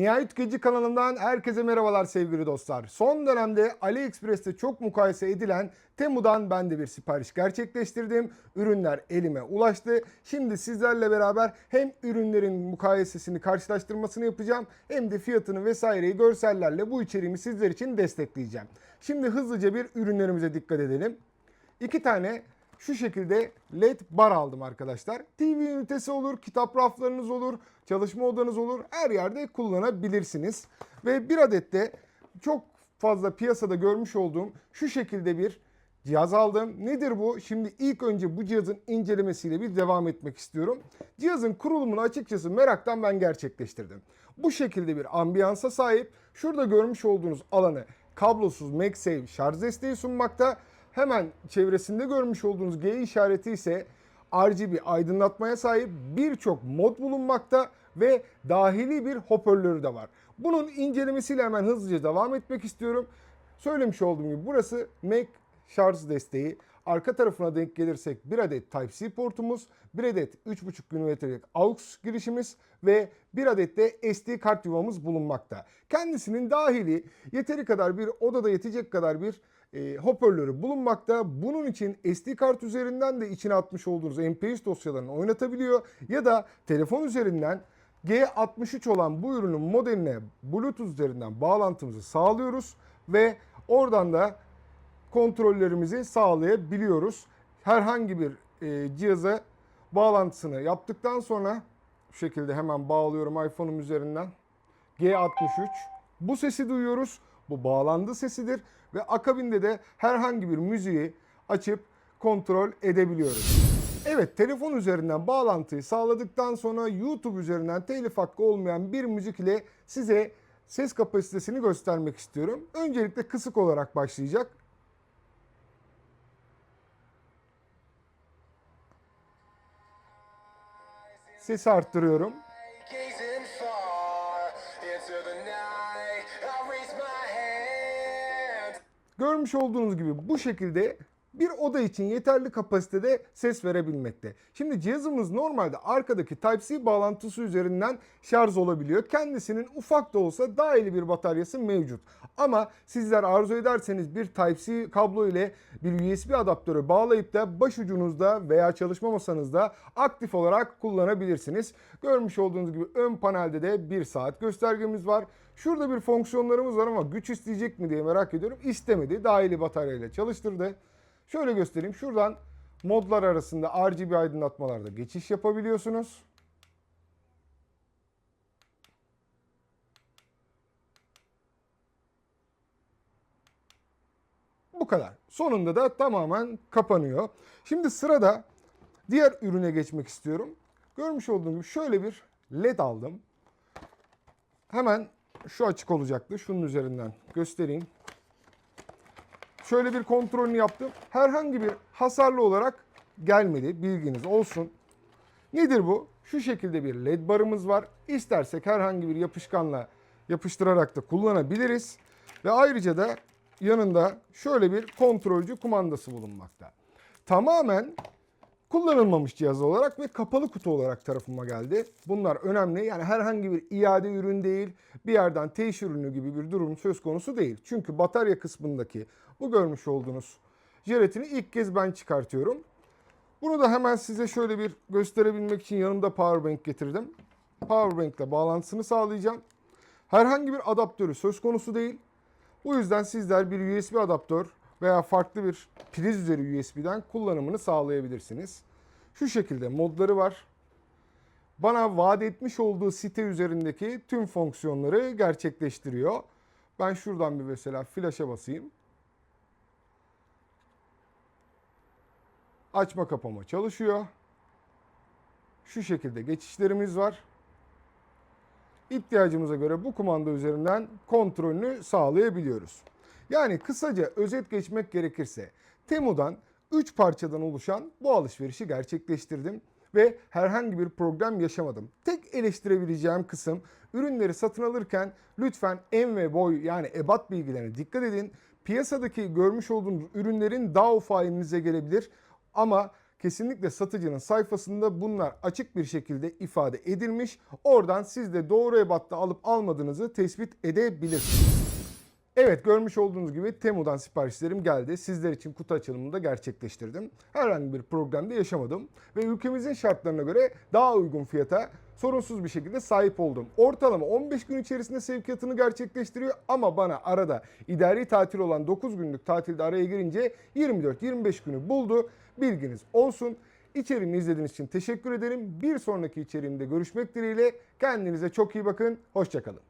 Nihayet Tüketici kanalından herkese merhabalar sevgili dostlar. Son dönemde AliExpress'te çok mukayese edilen Temu'dan ben de bir sipariş gerçekleştirdim. Ürünler elime ulaştı. Şimdi sizlerle beraber hem ürünlerin mukayesesini karşılaştırmasını yapacağım hem de fiyatını vesaireyi görsellerle bu içeriğimi sizler için destekleyeceğim. Şimdi hızlıca bir ürünlerimize dikkat edelim. İki tane şu şekilde LED bar aldım arkadaşlar. TV ünitesi olur, kitap raflarınız olur, çalışma odanız olur. Her yerde kullanabilirsiniz. Ve bir adet de çok fazla piyasada görmüş olduğum şu şekilde bir cihaz aldım. Nedir bu? Şimdi ilk önce bu cihazın incelemesiyle bir devam etmek istiyorum. Cihazın kurulumunu açıkçası meraktan ben gerçekleştirdim. Bu şekilde bir ambiyansa sahip. Şurada görmüş olduğunuz alanı kablosuz MagSafe şarj desteği sunmakta. Hemen çevresinde görmüş olduğunuz G işareti ise RGB aydınlatmaya sahip birçok mod bulunmakta ve dahili bir hoparlörü de var. Bunun incelemesiyle hemen hızlıca devam etmek istiyorum. Söylemiş olduğum gibi burası Mac şarj desteği. Arka tarafına denk gelirsek bir adet Type-C portumuz, bir adet 3.5 mm'lik AUX girişimiz ve bir adet de SD kart yuvamız bulunmakta. Kendisinin dahili yeteri kadar bir odada yetecek kadar bir e, hoparlörü bulunmakta. Bunun için SD kart üzerinden de içine atmış olduğunuz MP3 dosyalarını oynatabiliyor ya da telefon üzerinden G63 olan bu ürünün modeline Bluetooth üzerinden bağlantımızı sağlıyoruz ve oradan da kontrollerimizi sağlayabiliyoruz. Herhangi bir e, cihaza bağlantısını yaptıktan sonra şu şekilde hemen bağlıyorum iPhone'um üzerinden. G63. Bu sesi duyuyoruz. Bu bağlandı sesidir ve akabinde de herhangi bir müziği açıp kontrol edebiliyoruz. Evet telefon üzerinden bağlantıyı sağladıktan sonra YouTube üzerinden telif hakkı olmayan bir müzik ile size ses kapasitesini göstermek istiyorum. Öncelikle kısık olarak başlayacak. My hand. Görmüş olduğunuz gibi bu şekilde bir oda için yeterli kapasitede ses verebilmekte. Şimdi cihazımız normalde arkadaki Type-C bağlantısı üzerinden şarj olabiliyor. Kendisinin ufak da olsa dahili bir bataryası mevcut. Ama sizler arzu ederseniz bir Type-C kablo ile bir USB adaptörü bağlayıp da başucunuzda veya çalışma masanızda aktif olarak kullanabilirsiniz. Görmüş olduğunuz gibi ön panelde de 1 saat göstergemiz var. Şurada bir fonksiyonlarımız var ama güç isteyecek mi diye merak ediyorum. İstemedi. Dahili bataryayla çalıştırdı. Şöyle göstereyim. Şuradan modlar arasında RGB aydınlatmalarda geçiş yapabiliyorsunuz. Bu kadar. Sonunda da tamamen kapanıyor. Şimdi sırada diğer ürüne geçmek istiyorum. Görmüş olduğunuz gibi şöyle bir led aldım. Hemen şu açık olacaktı. Şunun üzerinden göstereyim. Şöyle bir kontrolünü yaptım. Herhangi bir hasarlı olarak gelmedi. Bilginiz olsun. Nedir bu? Şu şekilde bir led barımız var. İstersek herhangi bir yapışkanla yapıştırarak da kullanabiliriz. Ve ayrıca da yanında şöyle bir kontrolcü kumandası bulunmakta. Tamamen kullanılmamış cihaz olarak ve kapalı kutu olarak tarafıma geldi. Bunlar önemli. Yani herhangi bir iade ürün değil, bir yerden teşhir ürünü gibi bir durum söz konusu değil. Çünkü batarya kısmındaki bu görmüş olduğunuz jelatini ilk kez ben çıkartıyorum. Bunu da hemen size şöyle bir gösterebilmek için yanımda powerbank getirdim. Powerbank ile bağlantısını sağlayacağım. Herhangi bir adaptörü söz konusu değil. Bu yüzden sizler bir USB adaptör veya farklı bir priz üzeri USB'den kullanımını sağlayabilirsiniz. Şu şekilde modları var. Bana vaat etmiş olduğu site üzerindeki tüm fonksiyonları gerçekleştiriyor. Ben şuradan bir mesela flash'a basayım. Açma kapama çalışıyor. Şu şekilde geçişlerimiz var. İhtiyacımıza göre bu kumanda üzerinden kontrolünü sağlayabiliyoruz. Yani kısaca özet geçmek gerekirse Temu'dan 3 parçadan oluşan bu alışverişi gerçekleştirdim ve herhangi bir problem yaşamadım. Tek eleştirebileceğim kısım ürünleri satın alırken lütfen en ve boy yani ebat bilgilerine dikkat edin. Piyasadaki görmüş olduğunuz ürünlerin daha ufağı elinize gelebilir ama kesinlikle satıcının sayfasında bunlar açık bir şekilde ifade edilmiş. Oradan siz de doğru ebatta alıp almadığınızı tespit edebilirsiniz. Evet görmüş olduğunuz gibi Temu'dan siparişlerim geldi. Sizler için kutu açılımını da gerçekleştirdim. Herhangi bir problemde yaşamadım. Ve ülkemizin şartlarına göre daha uygun fiyata sorunsuz bir şekilde sahip oldum. Ortalama 15 gün içerisinde sevkiyatını gerçekleştiriyor ama bana arada idari tatil olan 9 günlük tatilde araya girince 24-25 günü buldu. Bilginiz olsun. İçeriğimi izlediğiniz için teşekkür ederim. Bir sonraki içeriğimde görüşmek dileğiyle. Kendinize çok iyi bakın. Hoşçakalın.